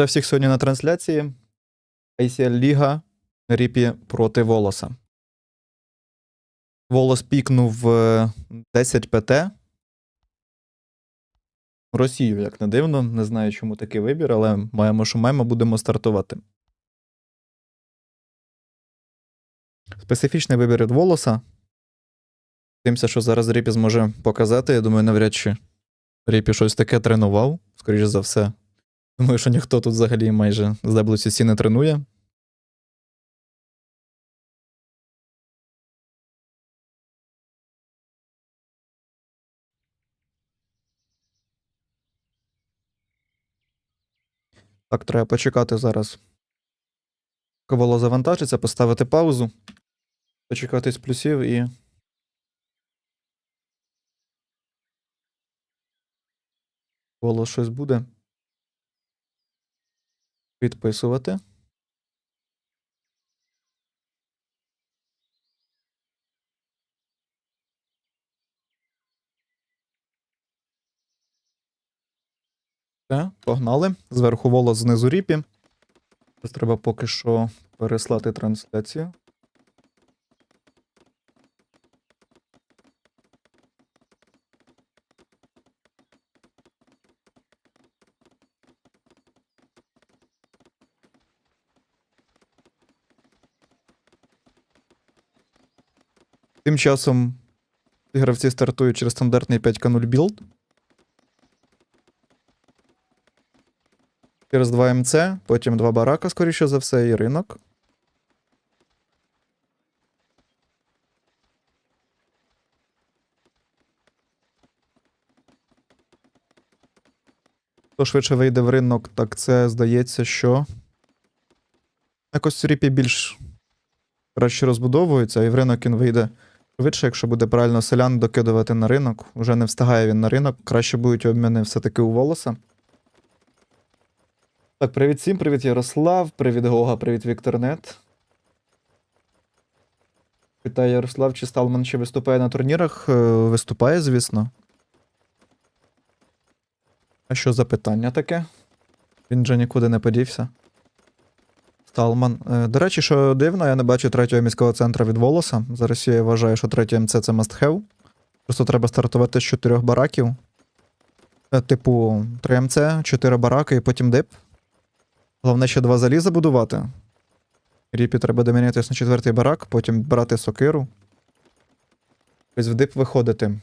Вітаю всіх сьогодні на трансляції. ACL Ліга Ріпі проти Волоса. Волос пікнув е, 10 ПТ. Росію, як не дивно. Не знаю, чому такий вибір, але маємо, що маємо, будемо стартувати. Специфічний вибір від волоса. Дивимося, що зараз Ріпі зможе показати. Я думаю, навряд чи Ріпі щось таке тренував, скоріш за все. Думаю, що ніхто тут взагалі майже з WCC не тренує. Так, треба почекати зараз. Ковало завантажиться, поставити паузу, почекати з плюсів і. Волос щось буде. Підписувати. Все, погнали. Зверху волос, знизу ріпі. Треба поки що переслати трансляцію. Тим часом гравці стартують через стандартний 5К0 білд. Через 2 МЦ, потім 2 барака, скоріше за все, і ринок. Хто швидше вийде в ринок, так це здається, що. Якось ріпі більш краще розбудовується, і в ринок він вийде швидше, якщо буде правильно селян докидувати на ринок. Уже не встигає він на ринок. Краще будуть обміни все-таки у волоса. Так, привіт всім, привіт Ярослав, привіт Гога, привіт Вікторнет. Питає Ярослав, чи Сталман ще виступає на турнірах? Е, Виступає, звісно. А що за питання таке? Він же нікуди не подівся. Сталман. Е, До речі, що дивно, я не бачу третього міського центру від волоса. Зараз я вважаю, що третє МЦ це must have. Просто треба стартувати з чотирьох бараків. Е, Типу, 3 МЦ, 4 бараки і потім дип. Головне ще два заліза будувати. Ріпі треба домінятися на четвертий барак, потім брати сокиру. Тобто в дип виходити.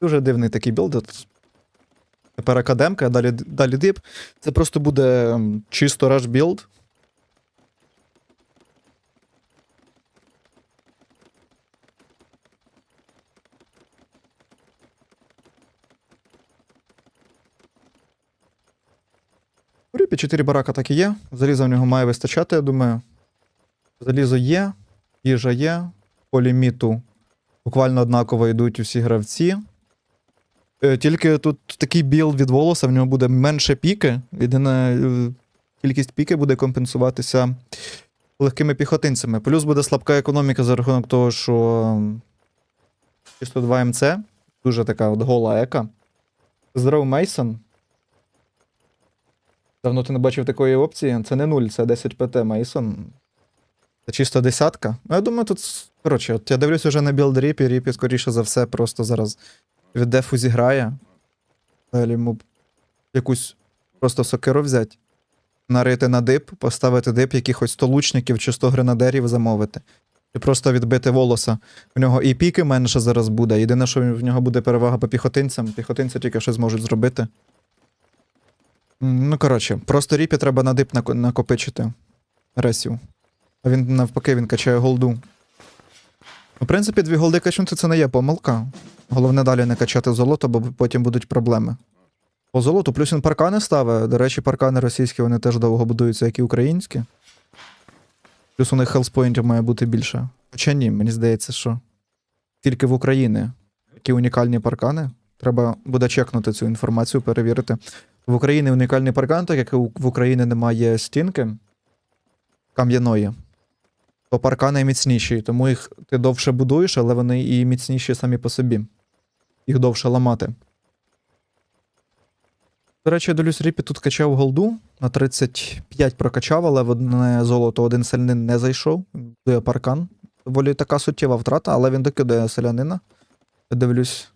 Дуже дивний такий білд. Тепер академка, а далі, далі дип. Це просто буде чисто раш білд. У Ріпі 4 барака так і є. Заліза в нього має вистачати, я думаю. Залізо є, їжа є, по ліміту буквально однаково йдуть усі гравці. Е, Тільки тут такий білд від волоса, в нього буде менше піки. Єдина е, кількість піки буде компенсуватися легкими піхотинцями. Плюс буде слабка економіка за рахунок того, що м, чисто 2 МЦ, дуже така от гола ека. Здоров Мейсон. Давно ти не бачив такої опції. Це не 0, це 10 ПТ Мейсон. Це чисто десятка. Ну, я думаю, тут. Коротше, от я дивлюсь уже на білд Ріпі, Ріпі, скоріше за все, просто зараз від дефу зіграє. Далі йому якусь просто сокиру взяти, нарити на дип, поставити дип, якихось 100 лучників чи 100 гренадерів замовити. І просто відбити волоса. В нього і піки менше зараз буде. Єдине, що в нього буде перевага по піхотинцям. Піхотинці тільки щось зможуть зробити. Ну, коротше, просто ріпі треба на дип накопичити ресів. А він навпаки він качає голду. В принципі, дві голди качнути це не є помилка. Головне далі не качати золото, бо потім будуть проблеми. По золоту, плюс він паркани ставить. До речі, паркани російські вони теж довго будуються, як і українські. Плюс у них хелспоінтів має бути більше. Хоча ні, мені здається, що тільки в Україні такі унікальні паркани. Треба буде чекнути цю інформацію, перевірити. В Україні унікальний паркан, так як в Україні немає стінки кам'яної, то паркани міцніші, тому їх ти довше будуєш, але вони і міцніші самі по собі. Їх довше ламати. До речі, я дивлюсь, Ріпі тут качав голду. На 35 прокачав, але в одне золото один селянин не зайшов. Він паркан. Доволі така суттєва втрата, але він докидає селянина. Я дивлюсь.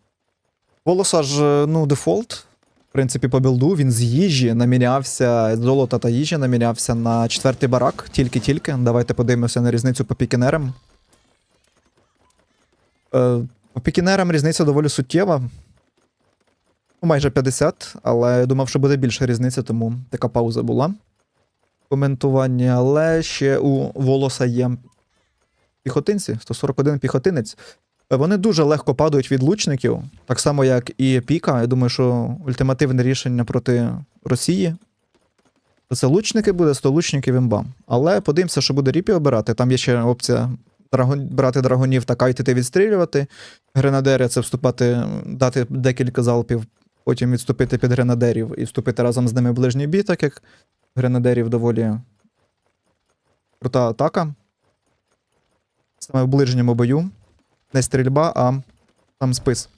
Волоса ж, е, ну, дефолт. Принципі, по білду він з їжі намінявся, золота та їжі намінявся на четвертий барак, тільки-тільки. Давайте подивимося на різницю по пікінерам. Е, по пікінерам різниця доволі суттєва. Ну, майже 50, але я думав, що буде більша різниця, тому така пауза була. Коментування, але ще у волоса є піхотинці, 141 піхотинець. Вони дуже легко падають від лучників, так само, як і Піка. Я думаю, що ультимативне рішення проти Росії. Це лучники буде, 100 лучників імба. Але подивимося, що буде Ріпі обирати. Там є ще опція драгон... брати драгонів та кайтити відстрілювати. Гренадери це вступати, дати декілька залпів, потім відступити під гренадерів і вступити разом з ними в ближній бій, так як гренадерів доволі крута атака. Саме в ближньому бою. Не стрільба, а там спис.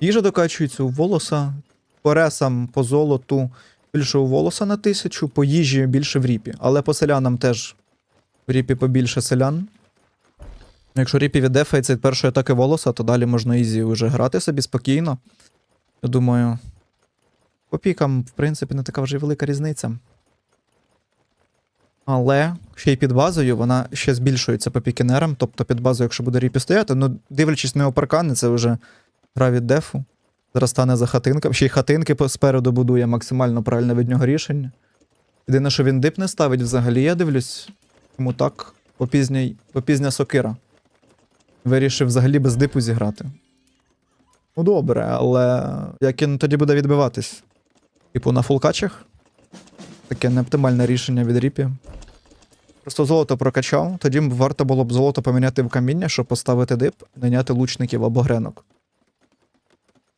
Їжа докачується у волоса. По ресам, по золоту більше у волоса на тисячу, по їжі більше в ріпі. Але по селянам теж в ріпі побільше селян. Якщо ріпі віддефається від першої атаки волоса, то далі можна ізі вже грати собі спокійно. Я думаю, по пікам, в принципі, не така вже велика різниця. Але ще й під базою вона ще збільшується по пікінерам. Тобто під базою, якщо буде ріпі стояти, ну дивлячись на його паркани, це вже гра від дефу. Зараз стане за хатинком. Ще й хатинки спереду будує максимально правильне від нього рішення. Єдине, що він дип не ставить взагалі, я дивлюсь. Тому так, попізній, попізня сокира. Вирішив взагалі без дипу зіграти. Ну добре, але як він тоді буде відбиватись? Типу на фулкачах? Таке неоптимальне рішення від ріпі. Просто золото прокачав, тоді варто було б золото поміняти в каміння, щоб поставити дип, найняти лучників або гренок.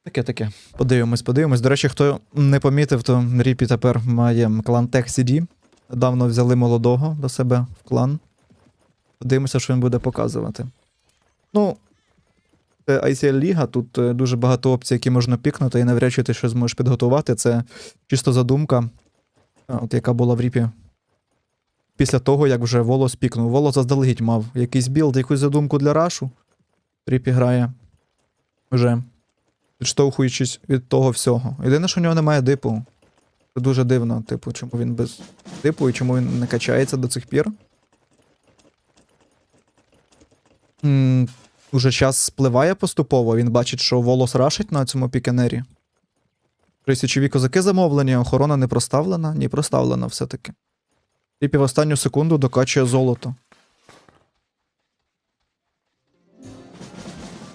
Таке таке. Подивимось, подивимось. До речі, хто не помітив, то Ріпі тепер має клан Tech CD. Недавно взяли молодого до себе в клан. Подивимося, що він буде показувати. Ну, це ICL Ліга, тут е, дуже багато опцій, які можна пікнути, і навряд чи ти щось зможеш підготувати. Це чисто задумка, от яка була в Ріпі. Після того, як вже волос пікнув. Волос заздалегідь мав якийсь білд, якусь задумку для рашу. Ріпі грає. Вже відштовхуючись від того всього. Єдине, що в нього немає дипу. Це дуже дивно, типу, чому він без дипу і чому він не качається до цих пір. М, Уже час спливає поступово, він бачить, що волос рашить на цьому пікенері. Присічові козаки замовлені, охорона не проставлена? Ні, проставлена все-таки. Ріпі в останню секунду докачує золото.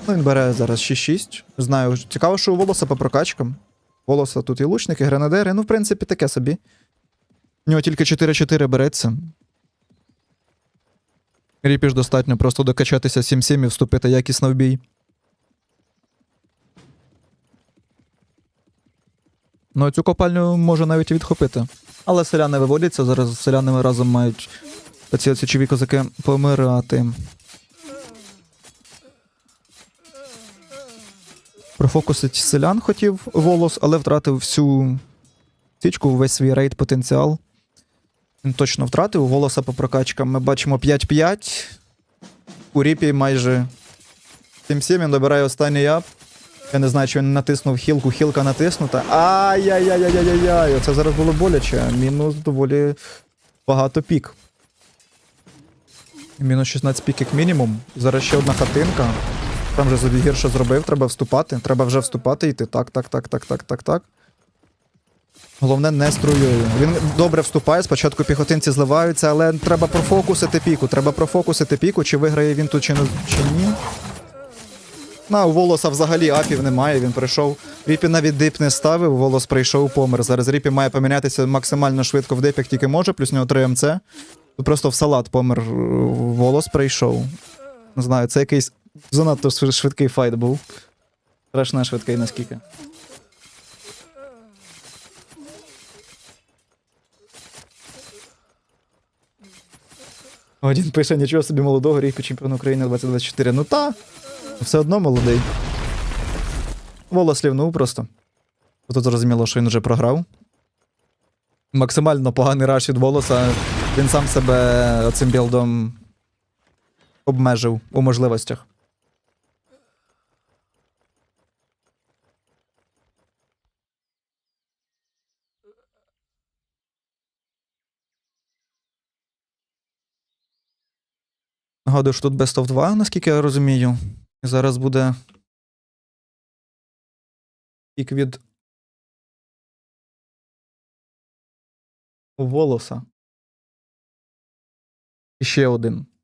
Ну, він бере зараз 6-6. Знаю, цікаво, що у волоса по прокачкам. Волоса тут і лучники, і гренадери. Ну, в принципі, таке собі. У нього тільки 4-4 береться. Ріпі ж достатньо просто докачатися 7-7 і вступити якісно в бій. Ну, цю копальню може навіть і відхопити. Але селяни виводяться, зараз селянами разом мають ці січові козаки помирати. Профокусить селян хотів волос, але втратив всю січку, весь свій рейд потенціал. Він точно втратив. Волоса по прокачкам ми бачимо 5-5. У Ріпі майже 7-7, він добирає останній ап. Я не знаю, чи він натиснув хілку, хілка натиснута. Ай-яй-яй-яй-яй-яй. Це зараз було боляче. Мінус доволі багато пік. Мінус 16 пік як мінімум. Зараз ще одна хатинка. Там вже собі гірше зробив, треба вступати. Треба вже вступати йти. Так, так, так, так, так, так, так. Головне, не струєю. Він добре вступає, спочатку піхотинці зливаються, але треба профокусити піку. Треба профокусити піку, чи виграє він тут, чи, чи ні. На, у волоса взагалі апів немає, він прийшов. Ріпі навіть дип не ставив, волос прийшов, помер. Зараз Ріпі має помінятися максимально швидко в дип, як тільки може, плюс нього 3 МЦ. Тут просто в салат помер. е, Волос прийшов. Не знаю, це якийсь занадто швидкий файт був. Страшно швидкий наскільки. Один пише нічого собі молодого рік чемпіон України 2024. Ну та, все одно молодий. Волос лівнув просто. Тут зрозуміло, що він вже програв. Максимально поганий раш від волоса. Він сам себе цим білдом обмежив у можливостях. Нагадую, що тут Best of 2, наскільки я розумію. Зараз буде. Пік від. Волоса. Ще один.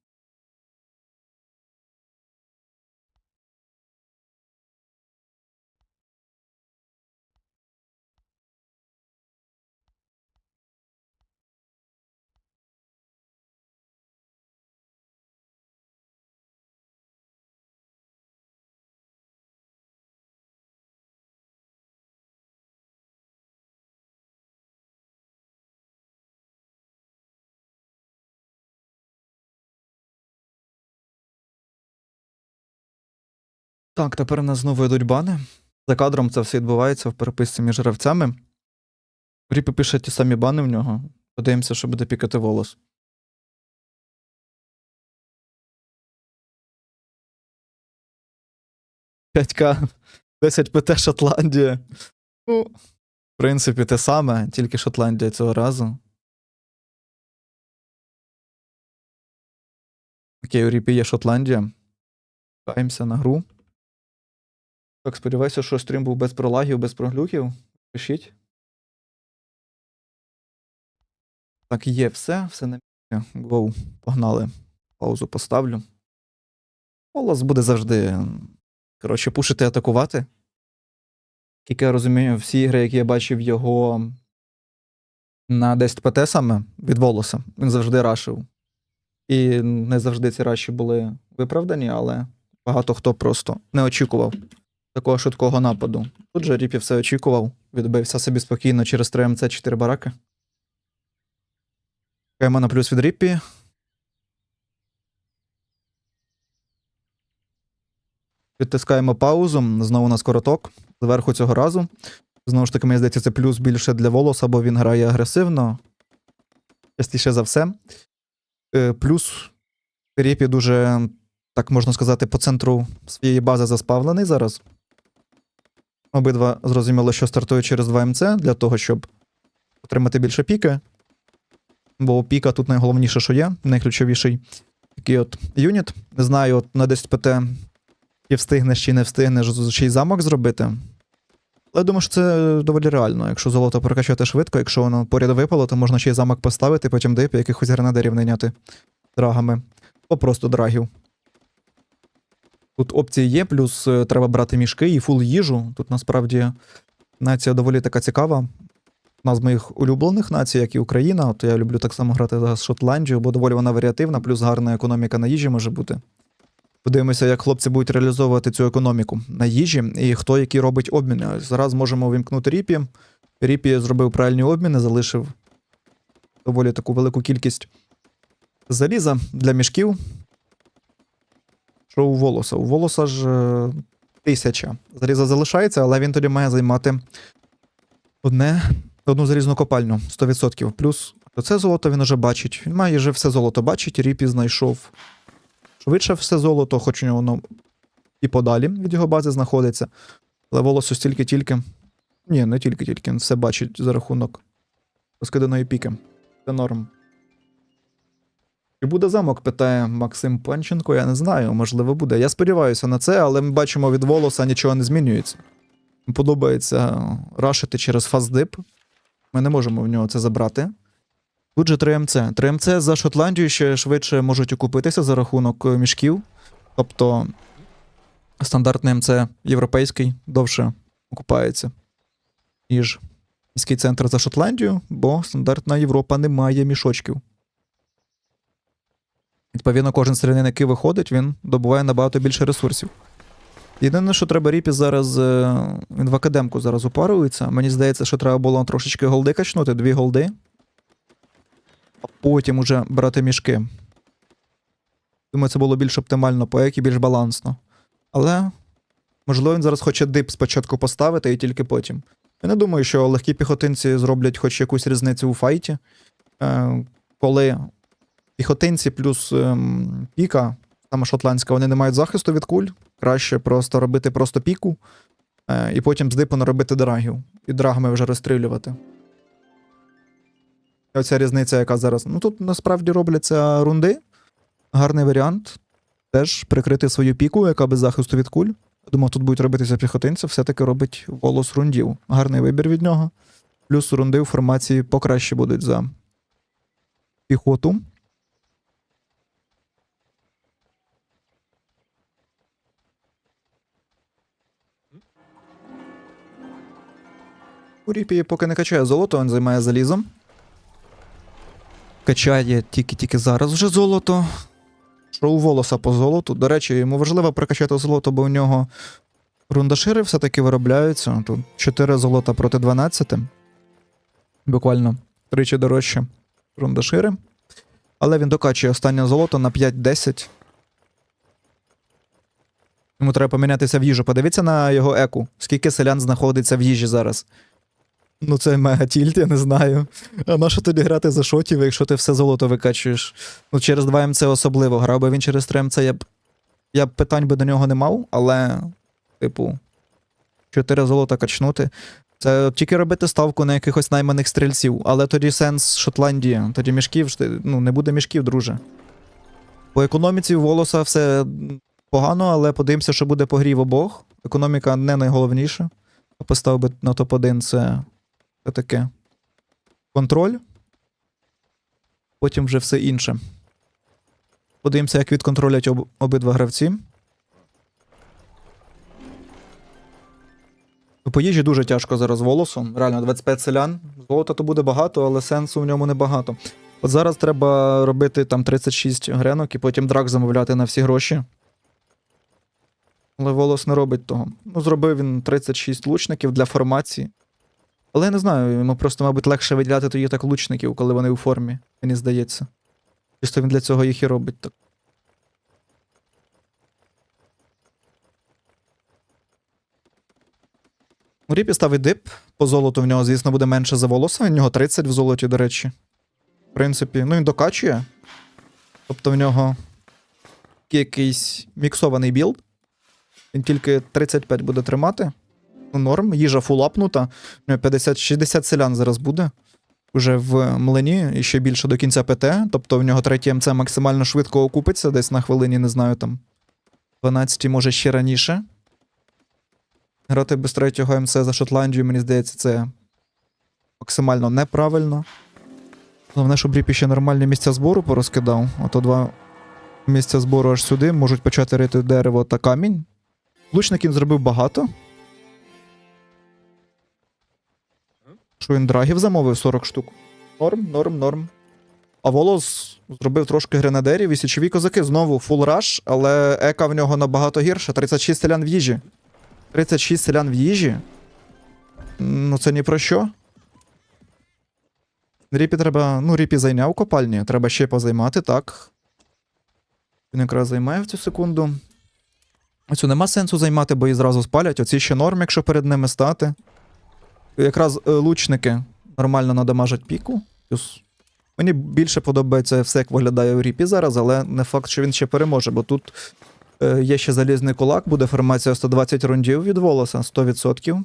Так, тепер у нас знову йдуть бани. За кадром це все відбувається в переписці між гравцями. Ріпі пише ті самі бани в нього. Подивимося, що буде пікати волос. «5К, 10 ПТ Шотландія. Ну, в принципі, те саме, тільки Шотландія цього разу. Окей, у Ріпі є Шотландія. Каємося на гру. Так, сподіваюся, що стрім був без пролагів, без проглюків. Пишіть. Так, є все, все на місці. Гоу, погнали. Паузу поставлю. Голос буде завжди. Коротше, пушити атакувати. Як я розумію, всі ігри, які я бачив його на 10 ПТ саме від волоса, він завжди рашив. І не завжди ці раші були виправдані, але багато хто просто не очікував такого швидкого нападу. Тут же Ріпі все очікував, відбився собі спокійно через 3 МЦ 4 бараки. Чекаємо на плюс від Ріпі. Відтискаємо паузу. Знову у нас короток. Зверху цього разу. Знову ж таки, мені здається, це плюс більше для волоса, бо він грає агресивно. Частіше за все. Е, Плюс Ріпі дуже, так можна сказати, по центру своєї бази заспавлений зараз. Обидва зрозуміло, що стартують через 2 МЦ для того, щоб отримати більше піки. Бо піка тут найголовніше, що є, найключовіший такий от юніт. Не знаю, от на 10 ПТ чи встигнеш, чи не встигнеш ще й замок зробити. Але думаю, що це доволі реально. Якщо золото прокачати швидко, якщо воно поряд випало, то можна ще й замок поставити, потім дип якихось гренадерів найняти драгами. Або драгів. Тут опції є, плюс е, треба брати мішки і фул їжу. Тут насправді нація доволі така цікава. Одна з моїх улюблених націй, як і Україна. От я люблю так само грати за Шотландію, бо доволі вона варіативна, плюс гарна економіка на їжі може бути. Подивимося, як хлопці будуть реалізовувати цю економіку на їжі і хто який робить обміни. Зараз можемо увімкнути Ріпі. Ріпі зробив правильні обміни, залишив доволі таку велику кількість заліза для мішків. Що у волоса? У волоса ж е, тисяча. Заліза залишається, але він тоді має займати одне, одну залізну копальню 100%. Плюс це золото він уже бачить. Він має вже все золото бачить. Ріпі знайшов швидше все золото, хоч у нього воно і подалі від його бази знаходиться. Але волосу стільки-тільки. Ні, не тільки-тільки, він все бачить за рахунок розкиданої піки. Це норм. Чи буде замок, питає Максим Панченко, я не знаю, можливо, буде. Я сподіваюся на це, але ми бачимо від волоса нічого не змінюється. Подобається рашити через фаздип. Ми не можемо в нього це забрати. Тут же 3МЦ. 3МЦ за Шотландію ще швидше можуть окупитися за рахунок е, мішків. Тобто стандартний МЦ європейський довше окупається, ніж міський центр за Шотландію, бо стандартна Європа не має мішочків. Відповідно, кожен стрілянин, який виходить, він добуває набагато більше ресурсів. Єдине, що треба Ріпі зараз. е, Він в академку зараз упарується. Мені здається, що треба було трошечки голди качнути, дві голди. А потім уже брати мішки. Думаю, це було більш оптимально по екі, більш балансно. Але, можливо, він зараз хоче дип спочатку поставити і тільки потім. Я не думаю, що легкі піхотинці зроблять хоч якусь різницю у файті. Е, коли піхотинці плюс ем, піка, саме шотландська, вони не мають захисту від куль. Краще просто робити просто піку, е, і потім з дипу наробити драгів. І драгами вже розстрілювати. І оця різниця, яка зараз. Ну тут насправді робляться рунди. Гарний варіант. Теж прикрити свою піку, яка без захисту від куль. Думав, тут будуть робитися піхотинці, все-таки робить волос рундів. Гарний вибір від нього. Плюс рунди у формації покраще будуть за піхоту. У Ріпі поки не качає золото, він займає залізом. Качає тільки-тільки зараз вже золото. Що у волоса по золоту. До речі, йому важливо прокачати золото, бо у нього рундашири все-таки виробляються. Тут 4 золота проти 12. Буквально тричі дорожче рундашири. Але він докачує останнє золото на 5-10. Йому треба помінятися в їжу. Подивіться на його еку. Скільки селян знаходиться в їжі зараз. Ну, це мега тільт, я не знаю. А на що тоді грати за шотів, якщо ти все золото викачуєш? Ну, через 2 МЦ особливо. Грав би він через 3 МЦ, я б. Я б питань би до нього не мав, але, типу, 4 золота качнути. Це тільки робити ставку на якихось найманих стрільців, але тоді сенс Шотландії. Тоді мішків, ну, не буде мішків, друже. По економіці волоса все погано, але подивимося, що буде по грі в обох. Економіка не найголовніше. Поставив би на топ-1 це, це таке. Контроль. Потім вже все інше. Подивимося, як відконтролять об, обидва гравці. Ну, По їжі дуже тяжко зараз волосом. Реально, 25 селян. Золота то буде багато, але сенсу в ньому небагато. От зараз треба робити там 36 гренок і потім драк замовляти на всі гроші. Але волос не робить того. Ну, зробив він 36 лучників для формації. Але я не знаю, йому просто, мабуть, легше виділяти тоді так лучників, коли вони у формі, мені здається. Чисто він для цього їх і робить так. У Ріпі ставить дип. По золоту в нього, звісно, буде менше за волоса. У нього 30 в золоті, до речі. В принципі, ну він докачує. Тобто в нього якийсь міксований білд. Він тільки 35 буде тримати. Ну, норм, їжа фулапнута. 50-60 селян зараз буде. Уже в млині і ще більше до кінця ПТ. Тобто в нього третій МЦ максимально швидко окупиться, десь на хвилині, не знаю, там 12, може ще раніше. Грати без третього МЦ за Шотландію, мені здається, це максимально неправильно. Головне, щоб Ріпі ще нормальні місця збору порозкидав. А то два місця збору аж сюди можуть почати рити дерево та камінь. Лучник він зробив багато. Що він драгів замовив 40 штук. Норм, норм, норм. А волос зробив трошки гренадерів і січові козаки. Знову фул раш, але ека в нього набагато гірша. 36 селян в їжі. 36 селян в їжі. Ну, це ні про що. Ріпі треба. Ну, Ріпі зайняв копальні. Треба ще позаймати, так. Він якраз займає в цю секунду. Оцю нема сенсу займати, бо її зразу спалять. Оці ще норм, якщо перед ними стати. Якраз е, лучники нормально надамажать піку. Плюс мені більше подобається все, як виглядає у Ріпі зараз, але не факт, що він ще переможе, бо тут е, є ще залізний кулак, буде формація 120 рундів від волоса, 100%.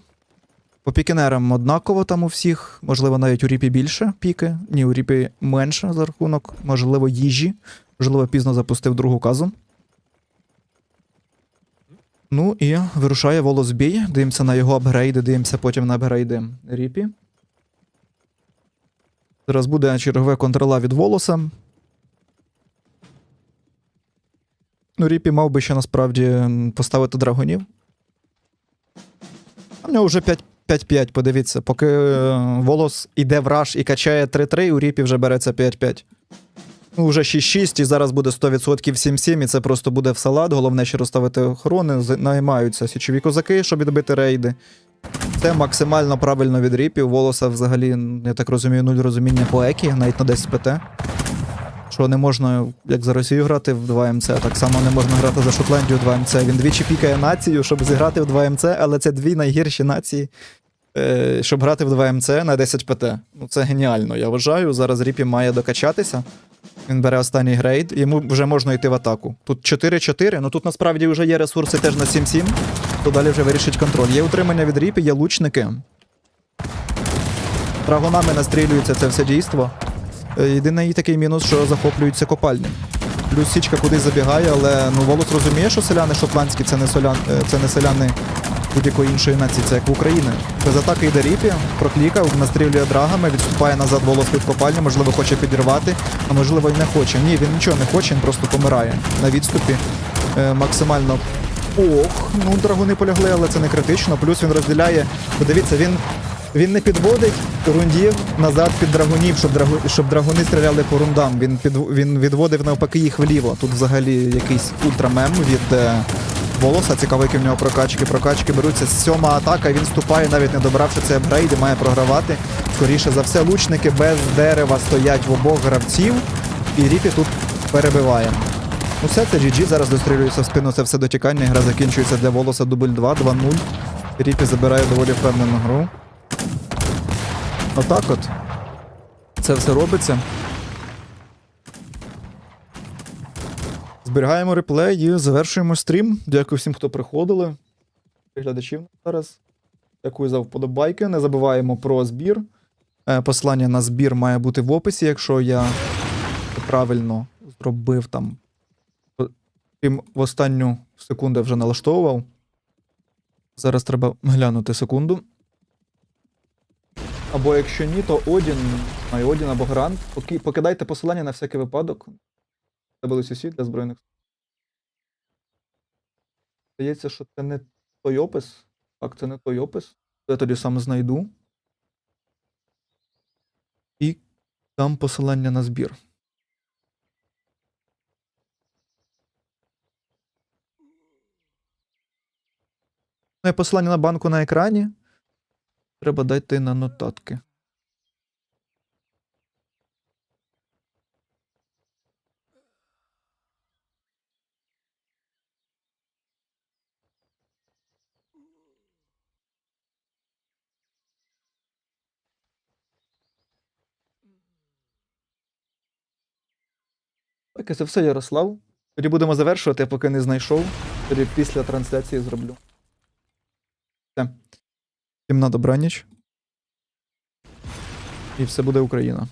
По пікінерам однаково там у всіх, можливо, навіть у Ріпі більше піки. Ні, у Ріпі менше за рахунок, можливо, їжі. Можливо, пізно запустив другу казу. Ну і вирушає волос бій. Дивимося на його апгрейди, дивимося потім на апгрейди Ріпі. Зараз буде чергове контрола від волоса. Ну, Ріпі мав би ще насправді поставити драгонів. В нього вже 5 5-5, подивіться, поки е, волос іде в раш і качає 3-3, у Ріпі вже береться 5-5. Ну, вже 6-6, і зараз буде 100% 7-7, і це просто буде в салат. Головне ще розставити охорони, наймаються січові козаки, щоб відбити рейди. Це максимально правильно від ріпів. Волоса взагалі, я так розумію, нуль розуміння по екі, навіть на 10 ПТ. Що не можна, як за Росію грати в 2МЦ, так само не можна грати за Шотландію в 2МЦ. Він двічі пікає націю, щоб зіграти в 2МЦ, але це дві найгірші нації, е, щоб грати в 2МЦ на 10 ПТ. Ну це геніально, я вважаю. Зараз Ріпі має докачатися. Він бере останній грейд, йому вже можна йти в атаку. Тут 4-4, ну тут насправді вже є ресурси теж на 7-7, то далі вже вирішить контроль. Є утримання від Ріпі, є лучники. Драгонами настрілюється це все дійство. Е, Єдиний такий мінус, що захоплюються копальні. Плюс січка кудись забігає, але ну волос розуміє, що селяни шотландські це не солян, е, це не селяни будь-якої іншої нації, це як в Україні. Без атаки йде Ріпі, проклікав, настрілює драгами, відступає назад волос від копальні, можливо, хоче підірвати, а можливо й не хоче. Ні, він нічого не хоче, він просто помирає на відступі. Е, максимально. Ох, ну драгуни полягли, але це не критично. Плюс він розділяє. Подивіться, він він не підводить рундів назад під драгунів, щоб, драгу, щоб драгуни стріляли по рундам. Він, під, він відводив навпаки їх вліво. Тут взагалі якийсь ультрамем від е, волоса. Цікаво, в нього прокачки. Прокачки беруться. Сьома атака. Він вступає, навіть не добравши цей апгрейд, має програвати. Скоріше за все, лучники без дерева стоять в обох гравців. І Ріпі тут перебиває. Все, це GG, зараз дострілюється в спину, це все дотікання, гра закінчується для волоса дубль 2, 2-0. Ріпі забирає доволі впевнену гру. Отак от. Це все робиться. Зберігаємо реплей і завершуємо стрім. Дякую всім, хто приходили. Глядачів зараз. Дякую за вподобайки. Не забуваємо про збір. Е, Послання на збір має бути в описі, якщо я правильно зробив там. Тим в останню секунду вже налаштовував. Зараз треба глянути секунду. Або якщо ні, то Одін, май Одін або Грант. Покидайте посилання на всякий випадок. Це були для збройних. Здається, що це не той опис. Так, це не той опис. Я тоді сам знайду. І там посилання на збір. Ну, посилання на банку на екрані. Треба дати на нотатки. І це все, Ярослав. Тоді будемо завершувати, я поки не знайшов. Тоді після трансляції зроблю. Все. Всім на добраніч. І все буде Україна.